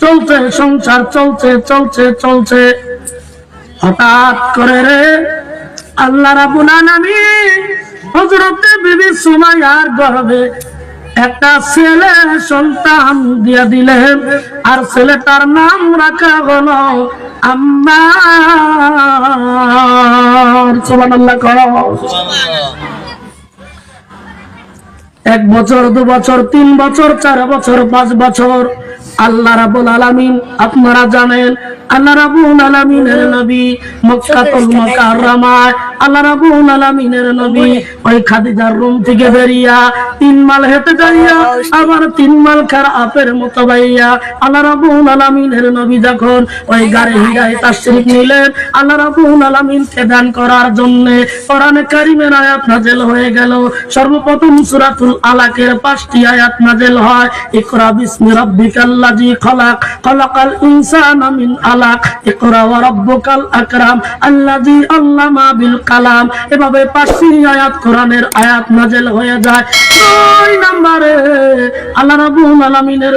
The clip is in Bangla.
চলছে, সংসার চলছে চলছে চলছে। হঠাৎ করে রে আল্লাহ রাবুল আলামিন হযরতে বিবি সুমাইয়ার গর্ভে একটা ছেলে সন্তান দিয়া দিলেন। আর ছেলেটার নাম রাখা হলো আম্মার সুবহানাল্লাহ এক বছর, দু বছর, তিন বছর, চার বছর, পাঁচ বছর। আল্লাহ রাবুল আলামিন আপনারা জানেন, আল্লাহ রাবুল আলামিনের নবী মক্কাতুল মুকাররমায় আল্লাহ রাবুল আলামিনের নবী ওই খাদিজার রুম থেকে বেরিয়া তিন মাল হেঁটে যাইয়া, আবার তিন মাল খার আপের মতো বাইয়া আল্লাহ রাবুল আলামিনের নবী যখন ওই গাড়ি হিরায় তাশরীফ নিলেন, আল্লাহ রাবুল আলামিনকে দান করার জন্য কোরআনে কারিমের আয়াত নাজেল হয়ে গেল। সর্বপ্রথম সূরাতুল আলাকের পাঁচটি আয়াত নাজেল হয়, ইকরা বিসমি রাব্বিকাল্লাযী খলাক, খলাকাল خلق الإنسان আলাক। علق اقرأ وربك الأكرم الذي علم কালাম। এভাবে পাঁচটি আয়াত কোরআনের আয়াত নাজেল হয়ে যায়। দুই নম্বরে আল্লাহ রাব্বুল আলামিনের